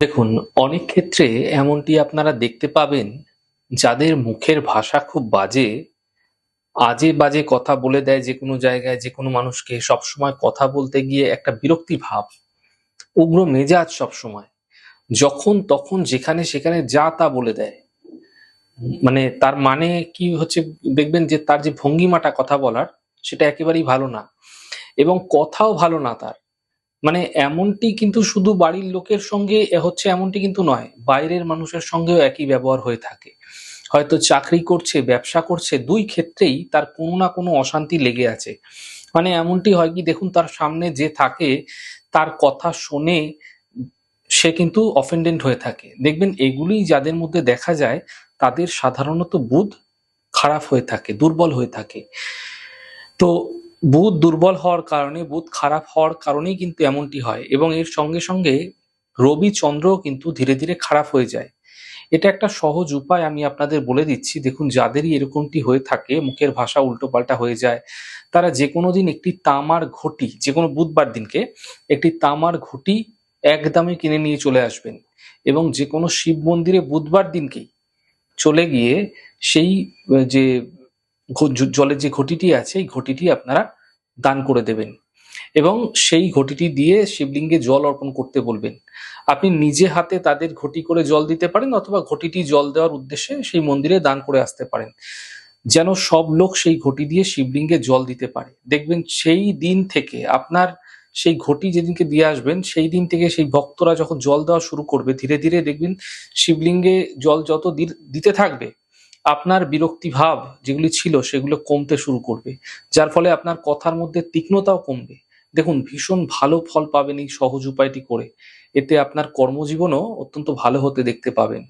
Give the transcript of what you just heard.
দেখুন, অনেক ক্ষেত্রে এমনটি আপনারা দেখতে পাবেন যাদের মুখের ভাষা খুব বাজে, আজে বাজে কথা বলে দেয় যে কোনো জায়গায়, যে কোনো মানুষকে সবসময় কথা বলতে গিয়ে একটা বিরক্তি ভাব, উগ্র মেজাজ সবসময়। যখন তখন যেখানে সেখানে যা তা বলে দেয়। মানে তার মানে কি হচ্ছে দেখবেন যে তার যে ভঙ্গিমাটা কথা বলার, সেটা একেবারেই ভালো না। এবং কথাও ভালো না তার। মানে এমনটি কিন্তু শুধু বাড়ির লোকের সঙ্গে হচ্ছে এমনটি কিন্তু নয়, বাইরের মানুষের সঙ্গেও একই ব্যবহার হয়ে থাকে। হয়তো চাকরি করছে, ব্যবসা করছে, দুই ক্ষেত্রেই তার কোনো না কোনো অশান্তি লেগে আছে। মানে এমনটি হয় কি, দেখুন তার সামনে যে থাকে, তার কথা শুনে সে কিন্তু অফেন্ডেন্ট হয়ে থাকে। দেখবেন এগুলি যাদের মধ্যে দেখা যায়, তাদের সাধারণত বুধ খারাপ হয়ে থাকে, দুর্বল হয়ে থাকে। তো বুধ দুর্বল হওয়ার কারণে, বুধ খারাপ হওয়ার কারণেই কিন্তু এমনটি হয় এবং এর সঙ্গে সঙ্গে রবি চন্দ্রও কিন্তু ধীরে ধীরে খারাপ হয়ে যায়। এটা একটা সহজ উপায় আমি আপনাদের বলে দিচ্ছি। দেখুন, যাদেরই এরকমটি হয়ে থাকে, মুখের ভাষা উল্টোপাল্টা হয়ে যায়, তারা যে কোনো দিন একটি তামার ঘটি যে কোনো বুধবার দিনকে একটি তামার ঘটি একদমে কিনে নিয়ে চলে আসবেন এবং যে কোনো শিব মন্দিরে বুধবার দিনকেই চলে গিয়ে সেই যে জলের যে ঘটিটি আছে, এই ঘটিটি আপনারা দান করে দেবেন। এবং সেই ঘটিটি দিয়ে শিবলিঙ্গে জল অর্পণ করতে বলবেন। আপনি নিজে হাতে তাদের ঘটি করে জল দিতে পারেন অথবা ঘটিটি জল দেওয়ার উদ্দেশ্যে সেই মন্দিরে দান করে আসতে পারেন। যেন সব লোক সেই ঘটি দিয়ে শিবলিঙ্গে জল দিতে পারে। দেখবেন সেই দিন থেকে আপনার সেই ঘটি যেদিনকে দিয়ে আসবেন, সেই দিন থেকে সেই ভক্তরা যখন জল দেওয়া শুরু করবে, ধীরে ধীরে দেখবেন শিবলিঙ্গে জল যত দিতে থাকবে আপনার বিরক্তিভাব যেগুলি ছিল সেগুলো কমতে শুরু করবে, যার ফলে আপনার কথার মধ্যে তীক্ষ্ণতাও কমবে। দেখুন, ভীষণ ভালো ফল পাবেন এই সহজ উপায়টি করে। এতে আপনার কর্মজীবনও অত্যন্ত ভালো হতে দেখতে পাবেন।